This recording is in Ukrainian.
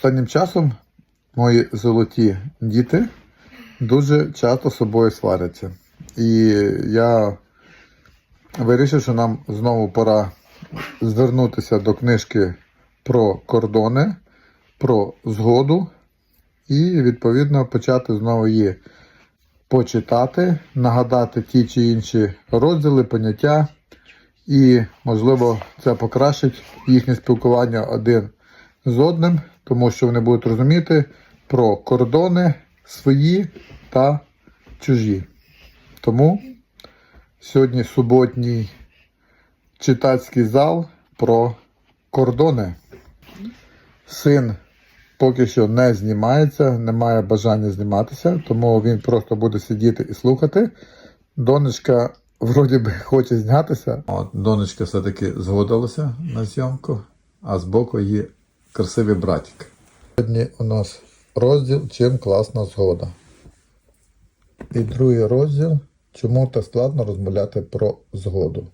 Останнім часом мої золоті діти дуже часто з собою сваряться. І я вирішив, що нам знову пора звернутися до книжки про кордони, про згоду і, відповідно, почати знову її почитати, нагадати ті чи інші розділи, поняття, і, можливо, це покращить їхнє спілкування один з одним, тому що вони будуть розуміти про кордони свої та чужі. Тому сьогодні суботній читацький зал про кордони. Син поки що не знімається, не має бажання зніматися, тому він просто буде сидіти і слухати. Донечка вроді би хоче знятися. От, донечка все-таки згодилася на зйомку, а збоку її красивий братик. Сьогодні у нас розділ Чим класна згода. І другий розділ Чому так складно розмовляти про згоду.